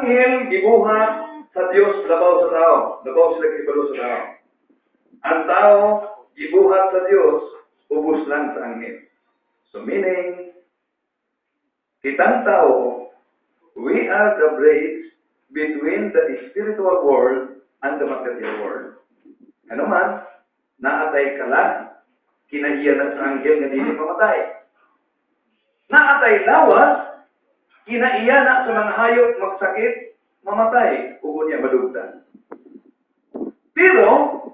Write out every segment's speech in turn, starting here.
Anghel gibuhat sa Dios labaw sa tao. Labaw sila kibalo sa tao. Ang tao gibuhat sa Dios ubos lang sa anghel. So meaning kitang tao we are the bridge between the spiritual world and the material world. Ano man, naatay ka lang, kinaiyanan sa anghel nga dili mamatay. Naatay lawas, kinaiyanan sa mga hayop magsakit, mamatay, ug niya madugtan. Pero,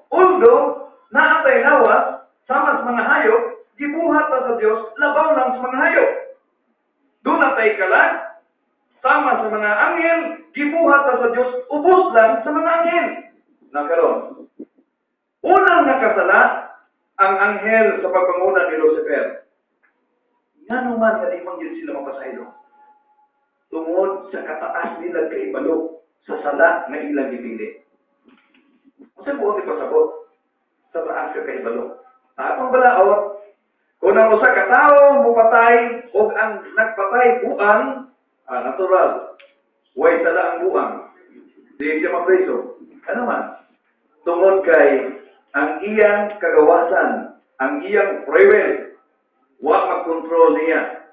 although naatay lawas, sama sa mga hayop, gibuhat pa sa Dios labaw lang sa mga hayop. Doon natay kalag, sama sa mga anghel, gibuhat pa sa Dios ubos lang sa mga anghel. Nakaroon. Unang nakasala ang anghel sa pagpanguna ni Lucifer. Nga naman, man yun sila mapasaylo. Tungod sa kataas nila kay Balo sa sala nga ilang gipili. Kasi buong ipasabot sa taas ka kay Balo. Atong balaod, kung ang usa ka tawo mupatay o ang nagpatay buang, ah, natural, way sala ang buang. Di siya mapreso. Ano man? Tungod kay ang iyang kagawasan, ang iyang free will, wa mag-control niya.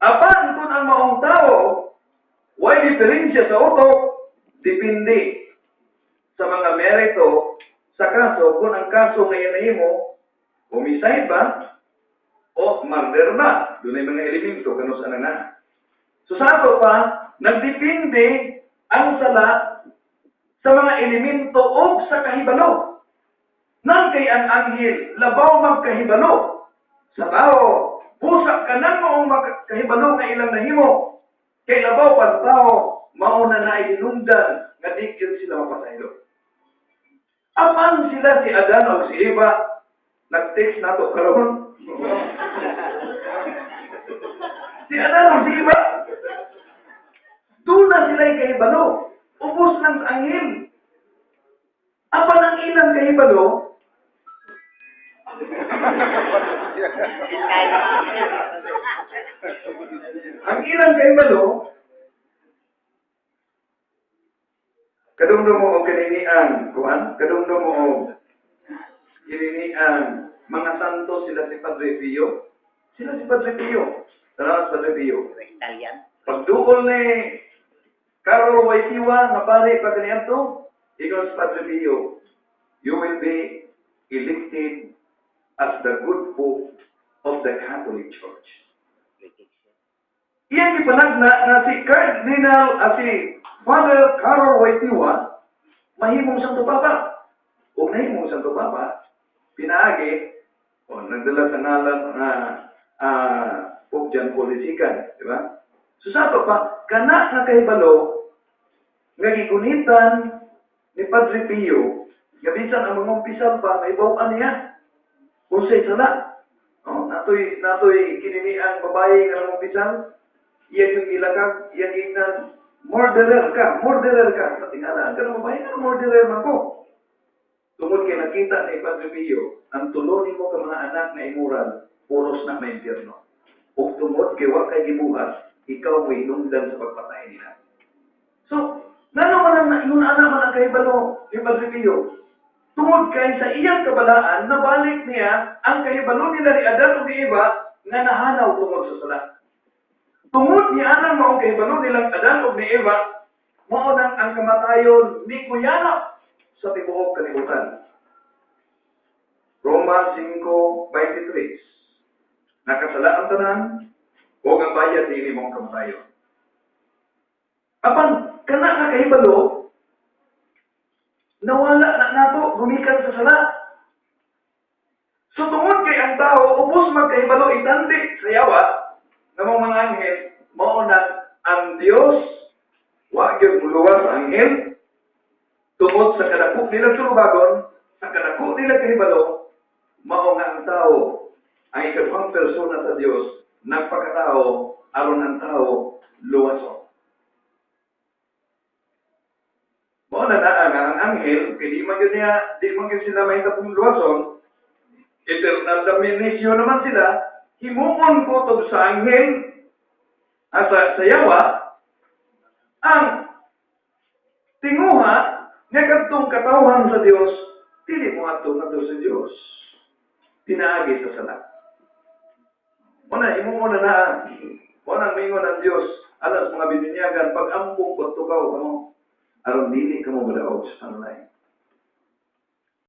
Apan kung ang maong tao, way diferensya sa utok, depende sa mga merito sa kaso kung ang kaso ngayon mo, homicide ba o murder ba? Doon ay mga elemento, kano sa na. So sa ato pa, nagdepende ang sala sa mga elemento o sa kahibalo. Nang kay ang anghel, labaw magkahibalo. Sa tao, busak ka nang maong magkahibalo nga ilang nahimo. Kay labaw pa tao, mauna na ilinungdan nga di yun sila mapasaylo. Apan sila si Adan o si Eva, nag-text na to karon. si Adan o si Eva, doon na sila kahibalo. Ubus ng angin. Apan ang ilang kahibalo, ang ilang kahibalo, kadumdum mo o kaninian, kuan, kadumdum mo o kininian, mga santo sila si Padre Pio, sila si Padre Pio, salamat Padre Pio. Italian. Pagduol ni Carlo Wojtyła nga pare pa kaniadto, ikaw si Padre Pio, you will be elected as the good pope of the Catholic Church. Iyan ipanagna na si Cardinal at si Father Carlo Wojtyła mahimong Santo Papa. O nahimong Santo Papa, pinaagi, o nagdala sa ngalan na uh, Pope John Paul II, di ba? So sa ato pa, kana nga kahibalo, nga gigunitan ni Padre Pio, nga bisan ang mga umpisal pa, may bawaan niya. Kung sa'y sala. Oh, natoy, natoy kininian babae nga ang umpisal, iyan yung ilakag, iyan ingnan, murderer ka, murderer ka. Patingalaan ka ng babae nga, murderer man ko. Tungod kay nakita ni Padre Pio, ang tulonin mo ka mga anak na immoral, puros na may impyerno. O tungod kay wa kay gibuhat, ikaw mo inungdan sa pagpatay nila. So, nano man ang naingon ana man ang kahibalo ni Padre? Tungod kay sa iyang kabalaan, nabalik niya ang kahibalo nila ni Adan o ni Eva nga nahanaw tungod sa sala. Tungod niya anang maong kahibalo nilang Adan o ni Eva, mao nang ang kamatayon ni Kuyanap sa tibuok kalibutan. Roma 5.23 Nakasala ang tanan, o ang bayad ni mong kamatayon. Apan, kana nga kahibalo, nawala na gumikan sa sala. So tungod kay ang tao, ubos magkahibalo itandi sa yawa, ng mga anghel, mauna ang Diyos, wag yung muluwas sa anghel, tungod sa kadakop nila sulubagon, sa kadakop nila kahibalo, mao nga ang tao, ang ikatwang persona sa Diyos, nagpakatao, aron ang tao, luwaso. Mao na na nga ang anghel, kay di man yun niya, di man yun sila mahita pong luwason, eternal damnation naman sila, himuon ko to sa anghel, asa sa yawa, ang nga kadtong katawhan sa Dios, dili mo ato na sa Dios. Pinaagi sa sala. Muna, imo mo na. Na, mingon ang Dios, alas mga bininyagan, pag ampong pagtukaw ka mo, aron dili ka mo madaog sa sunlight.